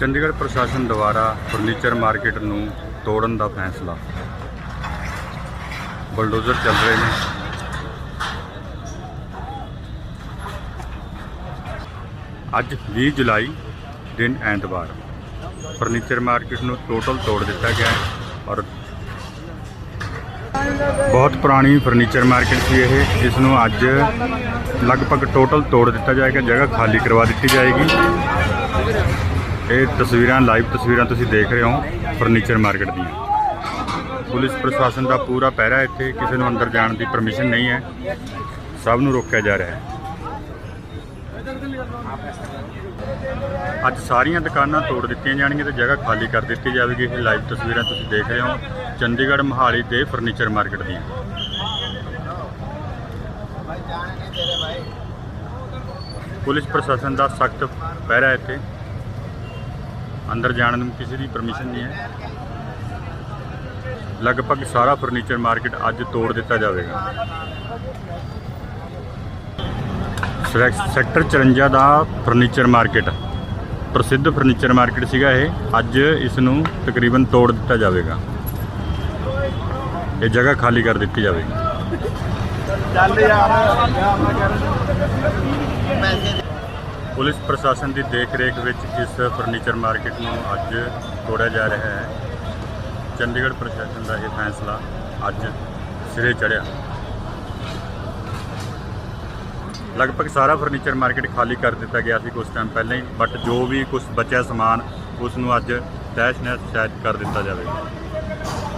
ਚੰਡੀਗੜ੍ਹ ਪ੍ਰਸ਼ਾਸਨ ਦੁਆਰਾ furniture market ਨੂੰ ਤੋੜਨ ਦਾ ਫੈਸਲਾ। ਬਲਡੋਜ਼ਰ ਚੱਲ ਰਹੇ ਨੇ। ਅੱਜ 20 ਜੁਲਾਈ, ਦਿਨ ਐਤਵਾਰ। ਫਰਨੀਚਰ ਮਾਰਕੀਟ ਨੂੰ ਟੋਟਲ ਤੋੜ ਦਿੱਤਾ ਗਿਆ ਔਰ ਬਹੁਤ ਪੁਰਾਣੀ ਫਰਨੀਚਰ ਮਾਰਕੀਟ ਸੀ ਇਹ, ਜਿਸ ਨੂੰ ਅੱਜ ਲਗਭਗ ਟੋਟਲ ਤੋੜ ਦਿੱਤਾ ਜਾਏਗਾ, ਜਗ੍ਹਾ ਖਾਲੀ ਕਰਵਾ ਦਿੱਤੀ ਜਾਏਗੀ। ਇਹ ਤਸਵੀਰਾਂ, ਲਾਈਵ ਤਸਵੀਰਾਂ ਤੁਸੀਂ ਦੇਖ ਰਹੇ ਹੋ ਫਰਨੀਚਰ ਮਾਰਕੀਟ ਦੀਆਂ। ਪੁਲਿਸ ਪ੍ਰਸ਼ਾਸਨ ਦਾ ਪੂਰਾ ਪਹਿਰਾ ਇੱਥੇ, ਕਿਸੇ ਨੂੰ ਅੰਦਰ ਜਾਣ ਦੀ ਪਰਮਿਸ਼ਨ ਨਹੀਂ ਹੈ। ਸਭ ਨੂੰ ਰੋਕਿਆ ਜਾ ਰਿਹਾ ਹੈ। ਅੱਜ ਸਾਰੀਆਂ ਦੁਕਾਨਾਂ ਤੋੜ ਦਿੱਤੀਆਂ ਜਾਣਗੀਆਂ ਤੇ ਜਗ੍ਹਾ ਖਾਲੀ ਕਰ ਦਿੱਤੀ ਜਾਵੇਗੀ। ਇਹ ਲਾਈਵ ਤਸਵੀਰਾਂ ਤੁਸੀਂ ਦੇਖ ਰਹੇ ਹੋ ਚੰਡੀਗੜ੍ਹ ਮੋਹਾਲੀ ਦੇ ਫਰਨੀਚਰ ਮਾਰਕੀਟ ਦੀਆਂ। ਪੁਲਿਸ ਪ੍ਰਸ਼ਾਸਨ ਦਾ ਸਖਤ ਪਹਿਰਾ ਇੱਥੇ। ਅੰਦਰ ਜਾਣ ਨੂੰ ਕਿਸੇ ਦੀ ਪਰਮਿਸ਼ਨ ਨਹੀਂ ਹੈ। ਲਗਭਗ ਸਾਰਾ ਫਰਨੀਚਰ ਮਾਰਕੀਟ ਅੱਜ ਤੋੜ ਦਿੱਤਾ ਜਾਵੇਗਾ। ਸੈਕਟਰ 54 ਦਾ ਫਰਨੀਚਰ ਮਾਰਕੀਟ ਪ੍ਰਸਿੱਧ ਫਰਨੀਚਰ ਮਾਰਕੀਟ ਸੀਗਾ ਇਹ। ਅੱਜ ਇਸ ਨੂੰ ਤਕਰੀਬਨ ਤੋੜ ਦਿੱਤਾ ਜਾਵੇਗਾ। ਇਹ ਜਗ੍ਹਾ ਖਾਲੀ ਕਰ ਦਿੱਤੀ ਜਾਵੇਗੀ। ਪੁਲਿਸ ਪ੍ਰਸ਼ਾਸਨ ਦੀ ਦੇਖ ਰੇਖ ਵਿੱਚ ਇਸ ਫਰਨੀਚਰ ਮਾਰਕੀਟ ਨੂੰ ਅੱਜ ਤੋੜਿਆ ਜਾ ਰਿਹਾ ਹੈ। ਚੰਡੀਗੜ੍ਹ ਪ੍ਰਸ਼ਾਸਨ ਦਾ ਇਹ ਫੈਸਲਾ ਅੱਜ ਸਿਰੇ ਚੜਿਆ ਲਗਭਗ ਸਾਰਾ ਫਰਨੀਚਰ ਮਾਰਕੀਟ ਖਾਲੀ ਕਰ ਦਿੱਤਾ ਗਿਆ ਸੀ ਕੁਝ ਟਾਈਮ ਪਹਿਲਾਂ ਹੀ ਬਟ ਜੋ ਵੀ ਕੁਝ ਬਚਿਆ ਸਮਾਨ ਉਸ ਨੂੰ ਅੱਜ ਤੈਸ਼ ਨੈਸ਼ ਸ਼ਾਇਦ ਕਰ ਦਿੱਤਾ ਜਾਵੇਗਾ।